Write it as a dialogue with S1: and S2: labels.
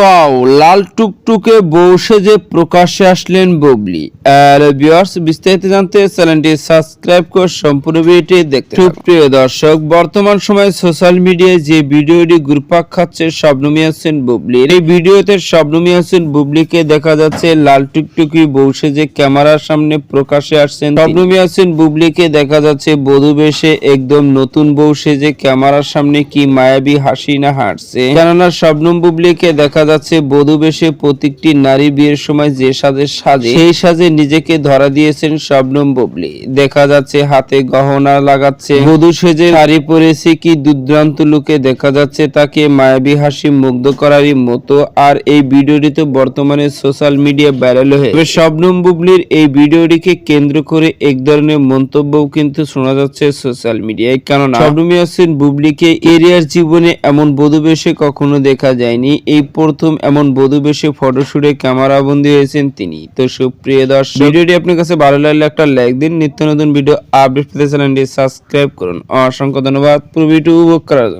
S1: Wow, লাল টুকটুকে বউ সেজে প্রকাশ্যে আসলেন বুবলি আর ভিউয়ার্স বিস্তারিত জানতে চ্যানেলটি সাবস্ক্রাইব করে সম্পূর্ণ ভিডিওটি দেখতে। সুপ্রিয় দর্শক, বর্তমান সময়ে সোশ্যাল মিডিয়ায় যে ভিডিওটি ঘুরপাক খাচ্ছে শবনমী হোসেন বুবলি। এই ভিডিওতে শবনমী হোসেন বুবলিকে দেখা যাচ্ছে, লাল টুকটুকি বউ সেজে ক্যামেরার সামনে প্রকাশ্যে আসছেন শবনমী হোসেন বুবলিকে দেখা যাচ্ছে, বধূ বেশে একদম নতুন বউ সেজে ক্যামেরার সামনে কি মায়াবী হাসি না হাঁটছে কেননা শবনম বুবলিকে দেখা যাচ্ছে বধূ বেশে প্রত্যেকটি নারী বিয়ের সময় যে সাজে সাজে, সেই সাজে নিজেকে ধরা দিয়েছেন শবনম বুবলি। দেখা যাচ্ছে হাতে গহনা লাগাচ্ছে। বধূ সেজে নারী পরেছে কি দুর্দান্ত লুকে। দেখা যাচ্ছে তাকে মায়াবী হাসি মুগ্ধ করারই মতো। আর এই ভিডিওটি তো বর্তমানে সোশ্যাল মিডিয়া ভাইরাল হয়ে শবনম বুবলির এই ভিডিওটিকে কেন্দ্র করে এক ধরনের মন্তব্যও কিন্তু শোনা যাচ্ছে সোশ্যাল মিডিয়ায়। কেননা, শবনম ইয়াসিন বুবলিকে এরিয়ার জীবনে এমন বধুবেশে কখনো দেখা যায়নি। এই প্রথম এমন বধুবেশে ফটোশুটে ক্যামেরা বন্দী হয়েছেন তিনি। তো সুপ্রিয় দর্শক, ভিডিওটি আপনার কাছে ভালো লাগলে একটা লাইক দিন, নিত্য নতুন ভিডিও আপডেট পেতে চ্যানেলটি সাবস্ক্রাইব করুন। অসংখ্য ধন্যবাদ। পুরো ভিডিও উপভোগ করার জন্য।